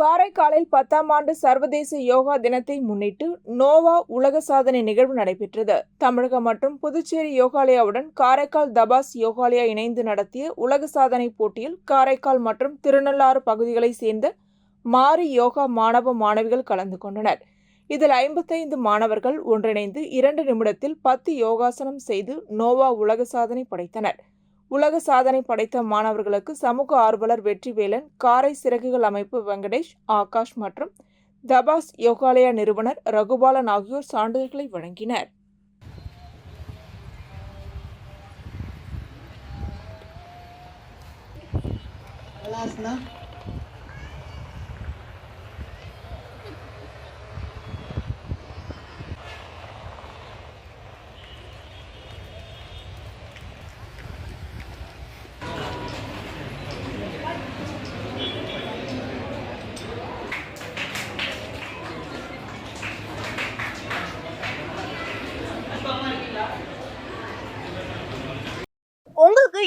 காரைக்காலில் பத்தாம் ஆண்டு சர்வதேச யோகா தினத்தை முன்னிட்டு நோவா உலக சாதனை நிகழ்வு நடைபெற்றது. தமிழகம் மற்றும் புதுச்சேரி யோகாலயாவுடன் காரைக்கால் தபாஸ் யோகாலயா இணைந்து நடத்திய உலக சாதனை போட்டியில் காரைக்கால் மற்றும் திருநள்ளாறு பகுதிகளைச் சேர்ந்த மாறி யோகா மாணவ மாணவிகள் கலந்து கொண்டனர். இதில் ஐம்பத்தைந்து மாணவர்கள் ஒன்றிணைந்து இரண்டு நிமிடத்தில் பத்து யோகாசனம் செய்து நோவா உலக சாதனை படைத்தனர். உலக சாதனை படைத்த மாணவர்களுக்கு சமூக ஆர்வலர் வெற்றிவேலன் காரை சிறகுகள் அமைப்பு வெங்கடேஷ் ஆகாஷ் மற்றும் தபாஸ் யோகாலயா நிறுவனர் ரகுபாலன் ஆகியோர் சான்றிதழ்களை வழங்கினர்.